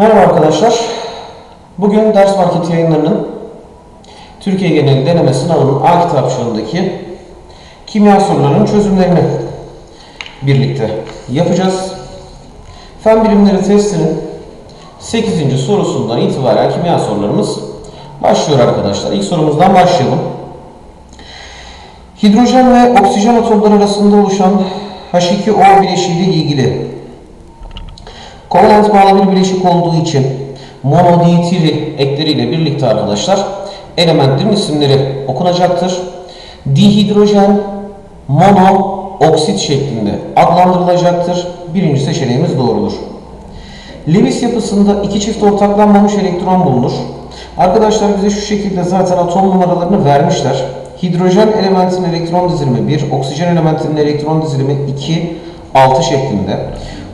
Merhaba arkadaşlar. Bugün ders market yayınlarının Türkiye geneli deneme sınavının A kitapçığındaki kimya sorularının çözümlerini birlikte yapacağız. Fen bilimleri testinin 8. sorusundan itibaren kimya sorularımız başlıyor arkadaşlar. İlk sorumuzdan başlayalım. Hidrojen ve oksijen atomları arasında oluşan H2O bileşiği ile ilgili kovalent bağlı bir bileşik olduğu için monodietili ekleriyle birlikte arkadaşlar elementlerin isimleri okunacaktır. Dihidrojen mono oksit şeklinde adlandırılacaktır. Birinci seçeneğimiz doğrudur. Lewis yapısında iki çift ortaklanmamış elektron bulunur. Arkadaşlar bize şu şekilde zaten atom numaralarını vermişler. Hidrojen elementinin elektron dizilimi 1, oksijen elementinin elektron dizilimi 2, 6 şeklinde.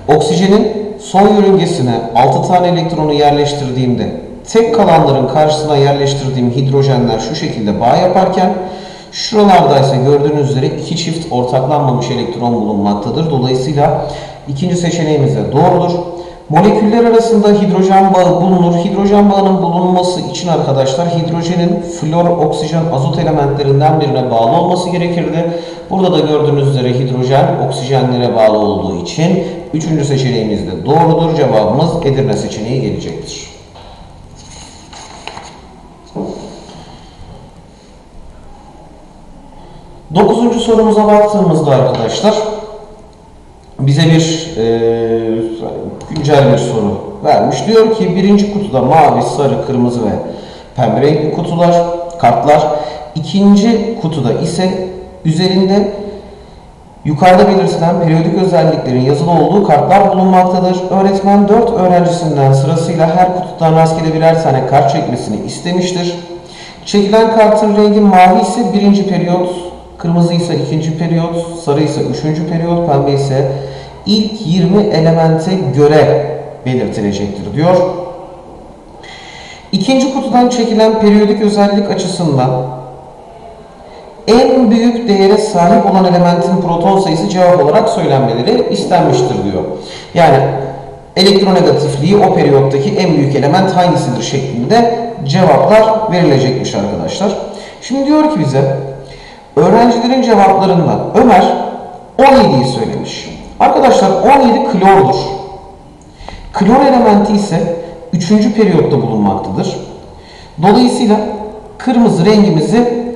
Oksijenin son yörüngesine 6 tane elektronu yerleştirdiğimde tek kalanların karşısına yerleştirdiğim hidrojenler şu şekilde bağ yaparken şuralarda ise gördüğünüz üzere iki çift ortaklanmamış elektron bulunmaktadır. Dolayısıyla ikinci seçeneğimiz de doğrudur. Moleküller arasında hidrojen bağı bulunur. Hidrojen bağının bulunması için arkadaşlar hidrojenin flor, oksijen, azot elementlerinden birine bağlı olması gerekirdi. Burada da gördüğünüz üzere hidrojen oksijenlere bağlı olduğu için üçüncü seçeneğimiz de doğrudur. Cevabımız Edirne seçeneği gelecektir. Dokuzuncu sorumuza baktığımızda arkadaşlar bize bir e, güncel bir soru vermiş. Diyor ki birinci kutuda mavi, sarı, kırmızı ve pembe renkli kutular, kartlar. İkinci kutuda ise üzerinde yukarıda belirtilen periyodik özelliklerin yazılı olduğu kartlar bulunmaktadır. Öğretmen 4 öğrencisinden sırasıyla her kutudan rastgele birer tane kart çekmesini istemiştir. Çekilen kartın rengi mavi ise birinci periyot, kırmızı ise ikinci periyot, sarı ise üçüncü periyot, pembe ise ilk 20 elemente göre belirtilecektir diyor. İkinci kutudan çekilen periyodik özellik açısından en büyük değere sahip olan elementin proton sayısı cevap olarak söylenmeleri istenmiştir diyor. Yani elektronegatifliği o periyottaki en büyük element hangisidir şeklinde cevaplar verilecekmiş arkadaşlar. Şimdi diyor ki bize öğrencilerin cevaplarından Ömer 17'yi söylemiş. Arkadaşlar 17 klordur. Klor elementi ise 3. periyotta bulunmaktadır. Dolayısıyla kırmızı rengimizi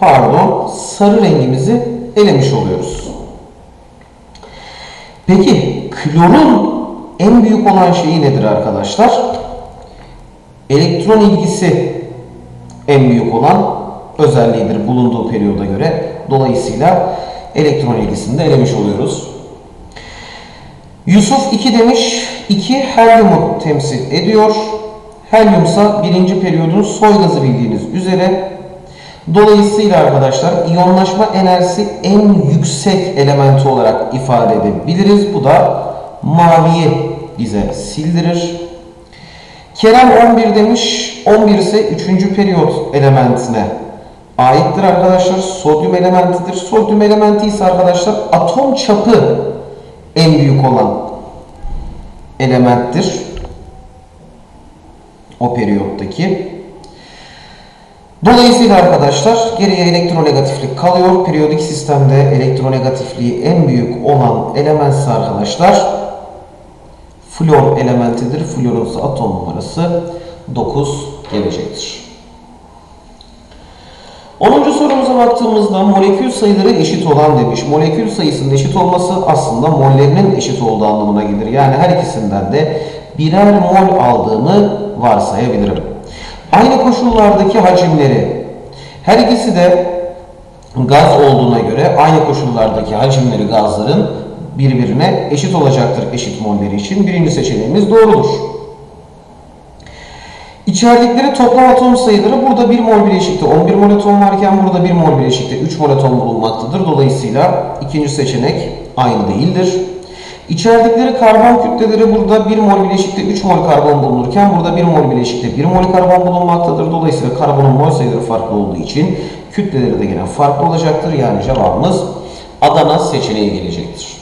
pardon sarı rengimizi elemiş oluyoruz. Peki klorun en büyük olan şeyi nedir arkadaşlar? Elektron ilgisi en büyük olan özelliğidir bulunduğu periyoda göre. Dolayısıyla elektron ilgisini de elemiş oluyoruz. Yusuf 2 demiş. 2 helyumu temsil ediyor. Helyum ise birinci periyodun soy gazı bildiğiniz üzere. Dolayısıyla arkadaşlar iyonlaşma enerjisi en yüksek elementi olarak ifade edebiliriz. Bu da maviyi bize sildirir. Kerem 11 demiş. 11 ise 3. periyot elementine aittir arkadaşlar. Sodyum elementidir. Sodyum elementi ise arkadaşlar atom çapı en büyük olan elementtir. O periyottaki. Dolayısıyla arkadaşlar geriye elektronegatiflik kalıyor. Periyodik sistemde elektronegatifliği en büyük olan element arkadaşlar flor elementidir. Florun atom numarası 9 gelecektir. 10. sorumuza baktığımızda molekül sayıları eşit olan demiş. Molekül sayısının eşit olması aslında mollerinin eşit olduğu anlamına gelir. Yani her ikisinden de birer mol aldığını varsayabilirim. Aynı koşullardaki hacimleri her ikisi de gaz olduğuna göre aynı koşullardaki hacimleri gazların birbirine eşit olacaktır eşit molleri için. Birinci seçeneğimiz doğrudur. İçerdikleri toplam atom sayıları burada 1 mol bileşikte 11 mol atom varken burada 1 mol bileşikte 3 mol atom bulunmaktadır. Dolayısıyla ikinci seçenek aynı değildir. İçerdikleri karbon kütleleri burada 1 mol bileşikte 3 mol karbon bulunurken burada 1 mol bileşikte 1 mol karbon bulunmaktadır. Dolayısıyla karbonun mol sayıları farklı olduğu için kütleleri de gene farklı olacaktır. Yani cevabımız Adana seçeneği gelecektir.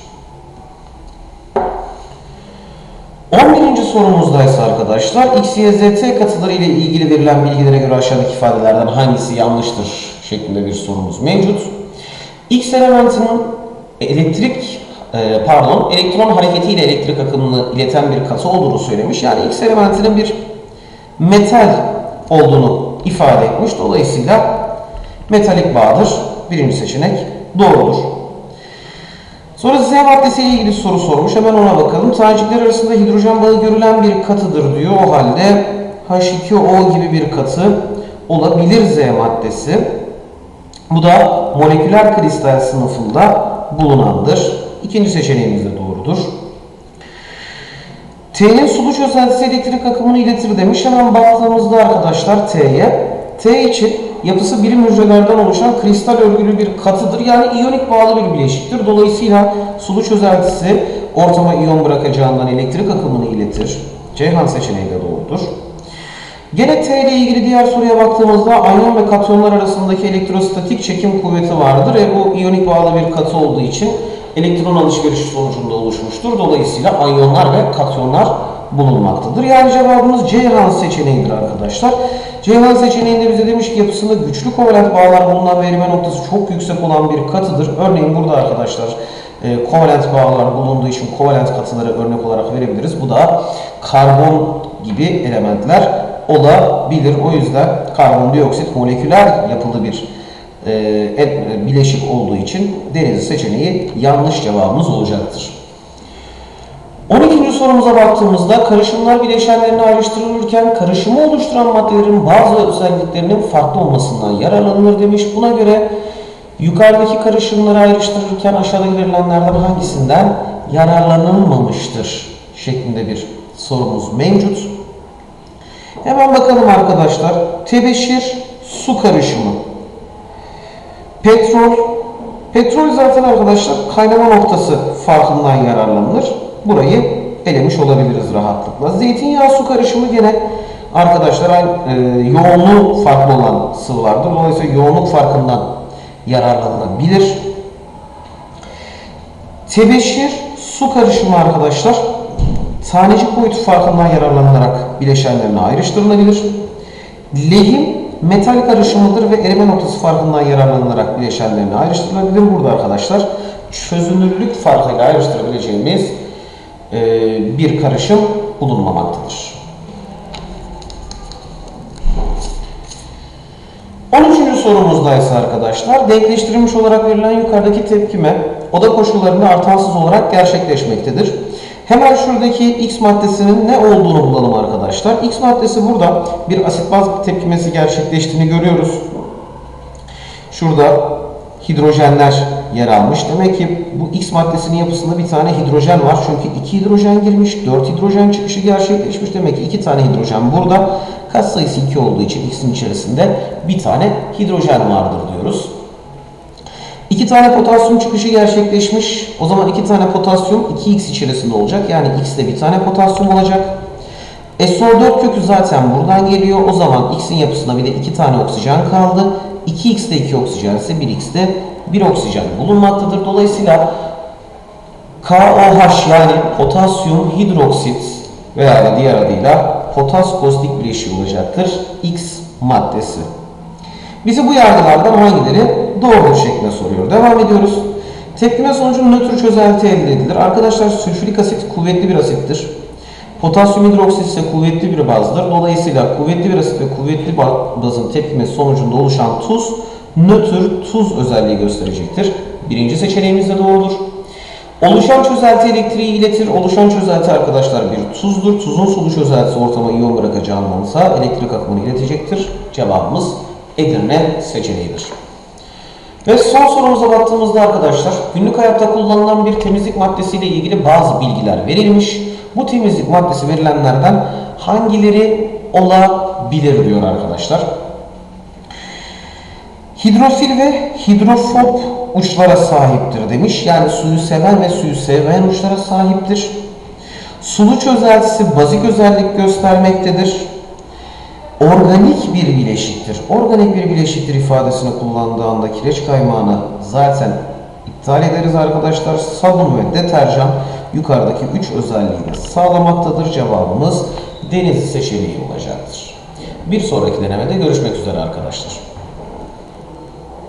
11. sorumuzdaysa arkadaşlar X, Y, Z, T katıları ile ilgili verilen bilgilere göre aşağıdaki ifadelerden hangisi yanlıştır şeklinde bir sorumuz mevcut. X elementinin elektrik e, pardon elektron hareketiyle elektrik akımını ileten bir katı olduğunu söylemiş. Yani X elementinin bir metal olduğunu ifade etmiş. Dolayısıyla metalik bağdır. Birinci seçenek doğrudur. Sonra Z maddesi ile ilgili soru sormuş. Hemen ona bakalım. Tanecikler arasında hidrojen bağı görülen bir katıdır diyor. O halde H2O gibi bir katı olabilir Z maddesi. Bu da moleküler kristal sınıfında bulunandır. İkinci seçeneğimiz de doğrudur. T'nin sulu çözeltisi elektrik akımını iletir demiş. Hemen baktığımızda arkadaşlar T'ye. T için yapısı birim hücrelerden oluşan kristal örgülü bir katıdır. Yani iyonik bağlı bir bileşiktir. Dolayısıyla sulu çözeltisi ortama iyon bırakacağından elektrik akımını iletir. Ceyhan seçeneği de doğrudur. Gene T ile ilgili diğer soruya baktığımızda anyon ve katyonlar arasındaki elektrostatik çekim kuvveti vardır. E bu iyonik bağlı bir katı olduğu için elektron alışverişi sonucunda oluşmuştur. Dolayısıyla anyonlar ve katyonlar bulunmaktadır. Yani cevabımız Ceyhan seçeneğidir arkadaşlar. Ceyhan seçeneğinde bize demiş ki yapısında güçlü kovalent bağlar bulunan ve erime noktası çok yüksek olan bir katıdır. Örneğin burada arkadaşlar e, kovalent bağlar bulunduğu için kovalent katıları örnek olarak verebiliriz. Bu da karbon gibi elementler olabilir. O yüzden karbondioksit moleküler yapılı bir e, et- bileşik olduğu için deniz seçeneği yanlış cevabımız olacaktır. 12. sorumuza baktığımızda karışımlar bileşenlerine ayrıştırılırken karışımı oluşturan maddelerin bazı özelliklerinin farklı olmasından yararlanılır demiş. Buna göre yukarıdaki karışımları ayrıştırırken aşağıdaki verilenlerden hangisinden yararlanılmamıştır şeklinde bir sorumuz mevcut. Hemen bakalım arkadaşlar. Tebeşir su karışımı. Petrol. Petrol zaten arkadaşlar kaynama noktası farkından yararlanılır. Burayı elemiş olabiliriz rahatlıkla. Zeytinyağı su karışımı gene arkadaşlar e, yoğunluğu farklı olan sıvılardır. Dolayısıyla yoğunluk farkından yararlanılabilir. Tebeşir su karışımı arkadaşlar tanecik boyutu farkından yararlanılarak bileşenlerine ayrıştırılabilir. Lehim metal karışımıdır ve erime noktası farkından yararlanılarak bileşenlerine ayrıştırılabilir. Burada arkadaşlar çözünürlük farkıyla ayrıştırabileceğimiz bir karışım bulunmamaktadır. 13. sorumuzda ise arkadaşlar denkleştirilmiş olarak verilen yukarıdaki tepkime oda koşullarında artansız olarak gerçekleşmektedir. Hemen şuradaki X maddesinin ne olduğunu bulalım arkadaşlar. X maddesi burada bir asit baz tepkimesi gerçekleştiğini görüyoruz. Şurada hidrojenler yer almış. Demek ki bu X maddesinin yapısında bir tane hidrojen var. Çünkü 2 hidrojen girmiş, 4 hidrojen çıkışı gerçekleşmiş. Demek ki 2 tane hidrojen burada. Kat sayısı 2 olduğu için X'in içerisinde bir tane hidrojen vardır diyoruz. 2 tane potasyum çıkışı gerçekleşmiş. O zaman 2 tane potasyum 2x içerisinde olacak. Yani x'te bir tane potasyum olacak. SO4 kökü zaten buradan geliyor. O zaman x'in yapısında bir de 2 tane oksijen kaldı. 2x'te 2 oksijen ise 1x'te 1 oksijen bulunmaktadır. Dolayısıyla KOH yani potasyum hidroksit veya da diğer adıyla potas pozitif bileşiği olacaktır. X maddesi. Bizi bu yargılardan hangileri doğrudur şeklinde soruyor. Devam ediyoruz. Tepkime sonucu nötr çözelti elde edilir. Arkadaşlar sülfürik asit kuvvetli bir asittir. Potasyum hidroksit ise kuvvetli bir bazdır. Dolayısıyla kuvvetli bir asit ve kuvvetli ba- bazın tepkimesi sonucunda oluşan tuz nötr tuz özelliği gösterecektir. Birinci seçeneğimiz de doğrudur. Oluşan çözelti elektriği iletir. Oluşan çözelti arkadaşlar bir tuzdur. Tuzun sulu çözeltisi ortama iyon bırakacağındansa elektrik akımını iletecektir. Cevabımız Edirne seçeneğidir. Ve son sorumuza baktığımızda arkadaşlar günlük hayatta kullanılan bir temizlik maddesiyle ilgili bazı bilgiler verilmiş. Bu temizlik maddesi verilenlerden hangileri olabilir diyor arkadaşlar. Hidrofil ve hidrofob uçlara sahiptir demiş. Yani suyu seven ve suyu sevmeyen uçlara sahiptir. Sulu çözeltisi bazik özellik göstermektedir. Organik bir bileşiktir. Organik bir bileşiktir ifadesini kullandığı anda kireç kaymağını zaten iptal ederiz arkadaşlar. Sabun ve deterjan yukarıdaki 3 özelliğini sağlamaktadır. Cevabımız deniz seçeneği olacaktır. Bir sonraki denemede görüşmek üzere arkadaşlar.